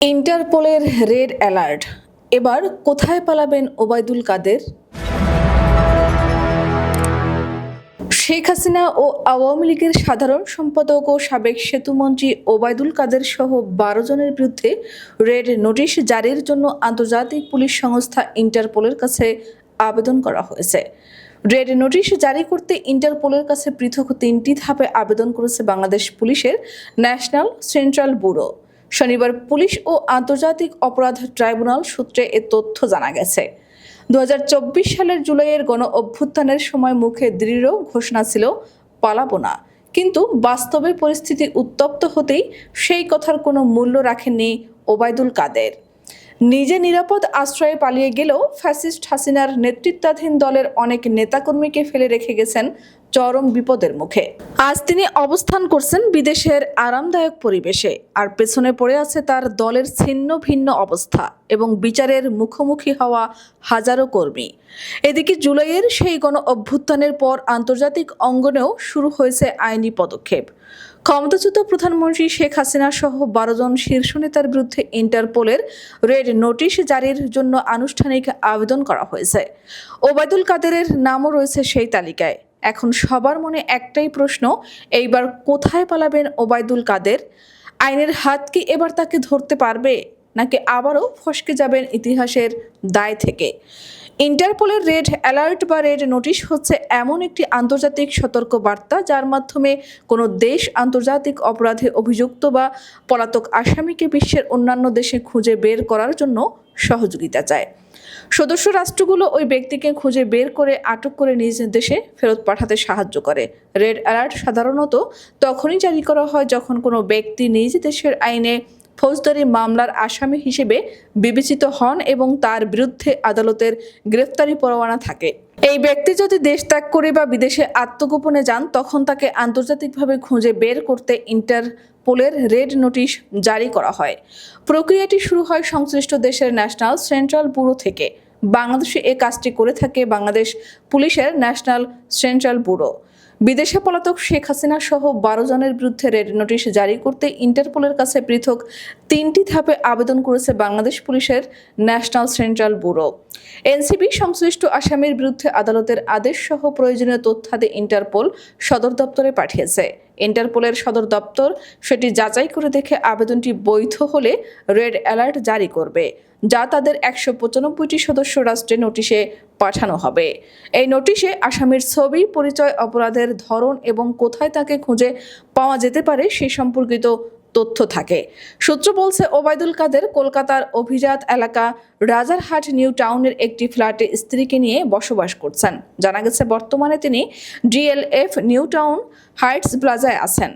ইন্টারপোলের red alert. এবার কোথায় পালাবেন ওবায়দুল কাদের? শেখ হাসিনা ও আওয়ামী লীগের সাধারণ সম্পাদক ও সাবেক সেতুমন্ত্রী ওবায়দুল কাদের সহ বারো জনের বিরুদ্ধে রেড নোটিশ জারির জন্য আন্তর্জাতিক পুলিশ সংস্থা ইন্টারপোলের কাছে আবেদন করা হয়েছে। রেড নোটিশ জারি করতে ইন্টারপোলের কাছে পৃথক তিনটি ধাপে আবেদন করেছে বাংলাদেশ পুলিশের ন্যাশনাল সেন্ট্রাল ব্যুরো। শনিবার পুলিশ ও আন্তর্জাতিক অপরাধ ট্রাইব্যুনাল সূত্রে এ তথ্য জানা গেছে। দু হাজার চব্বিশ সালের জুলাইয়ের গণ অভ্যুত্থানের সময় মুখে দৃঢ় ঘোষণা ছিল, পালাবো না। কিন্তু বাস্তবে পরিস্থিতি উত্তপ্ত হতেই সেই কথার কোনো মূল্য রাখেননি ওবায়দুল কাদের। নিজে নিরাপদ আশ্রয়ে পালিয়ে গেলেও ফ্যাসিস্ট হাসিনার নেতৃত্বাধীন দলের অনেক নেতাকর্মীকে ফেলে রেখে গেছেন চরম বিপদের মুখে। আজ তিনি অবস্থান করছেন বিদেশের আরামদায়ক পরিবেশে, আর পেছনে পড়ে আছে তার দলের ছিন্ন ভিন্ন অবস্থা এবং বিচারের মুখোমুখি হওয়া হাজারো কর্মী। এদিকে জুলাইয়ের সেই গণ অভ্যুত্থানের পর আন্তর্জাতিক অঙ্গনেও শুরু হয়েছে আইনি পদক্ষেপ। ক্ষমতাচ্যুত প্রধানমন্ত্রী শেখ হাসিনা সহ বারো জন শীর্ষ নেতার বিরুদ্ধে ইন্টারপোলের রেড নোটিশ জারির জন্য আনুষ্ঠানিক আবেদন করা হয়েছে। ওবায়দুল কাদেরের নামও রয়েছে সেই তালিকায়। এখন সবার মনে একটাই প্রশ্ন, এইবার কোথায় পালাবেন ওবায়দুল কাদের? আইনের হাত কি এবার তাকে ধরতে পারবে, নাকি আবারও ফসকে যাবেন ইতিহাসের দায় থেকে? ইন্টারপোলের রেড অ্যালার্ট বা রেড নোটিশ হচ্ছে এমন একটি আন্তর্জাতিক সতর্ক বার্তা যার মাধ্যমে কোনো দেশ আন্তর্জাতিক অপরাধে অভিযুক্ত বা পলাতক আসামিকে বিশ্বের অন্যান্য দেশে খুঁজে বের করার জন্য সহযোগিতা চায়। সদস্য রাষ্ট্রগুলো ওই ব্যক্তিকে খুঁজে বের করে আটক করে নিজ দেশে ফেরত পাঠাতে সাহায্য করে। রেড অ্যালার্ট সাধারণত তখনই জারি করা হয় যখন কোনো ব্যক্তি নিজ দেশের আইনে ফৌজদারি মামলার আসামি হিসেবে বিবেচিত হন এবং তার বিরুদ্ধে আদালতের গ্রেফতারি পরোয়ানা থাকে। এই ব্যক্তি যদি দেশ ত্যাগ করে বা বিদেশে আত্মগোপনে যান, তখন তাকে আন্তর্জাতিকভাবে খুঁজে বের করতে ইন্টারপোলের রেড নোটিশ জারি করা হয়। প্রক্রিয়াটি শুরু হয় সংশ্লিষ্ট দেশের ন্যাশনাল সেন্ট্রাল ব্যুরো থেকে। বাংলাদেশে এ কাজটি করে থাকে বাংলাদেশ পুলিশের ন্যাশনাল সেন্ট্রাল ব্যুরো। বিদেশে পলাতক শেখ হাসিনা সহ বারো জনের বিরুদ্ধে রেড নোটিশ জারি করতে ইন্টারপোলের কাছে পৃথক তিনটি ধাপে আবেদন করেছে বাংলাদেশ পুলিশের ন্যাশনাল সেন্ট্রাল ব্যুরো। এনসিবি সংশ্লিষ্ট আসামির বিরুদ্ধে আদালতের আদেশ সহ প্রয়োজনীয় তথ্যাদি ইন্টারপোল সদর দপ্তরে পাঠিয়েছে। ইন্টারপোলের সদর দপ্তর সেটি যাচাই করে দেখে আবেদনটি বৈধ হলে রেড অ্যালার্ট জারি করবে, যা তাদের একশো পঁচানব্বইটি সদস্য রাষ্ট্রে নোটিশে পাঠানো হবে। এই নোটিশে আসামির ছবি, পরিচয়, অপরাধের ধরন এবং কোথায় তাকে খুঁজে পাওয়া যেতে পারে সে সম্পর্কিত তথ্য থাকে। সূত্র বলছে, ওবায়দুল কাদের কলকাতার অভিজাত এলাকা রাজারহাট নিউ টাউনের একটি ফ্ল্যাটে স্ত্রীকে নিয়ে বসবাস করছেন। জানা গেছে, বর্তমানে তিনি ডিএলএফ নিউ টাউন হাইটস প্লাজায় আছেন।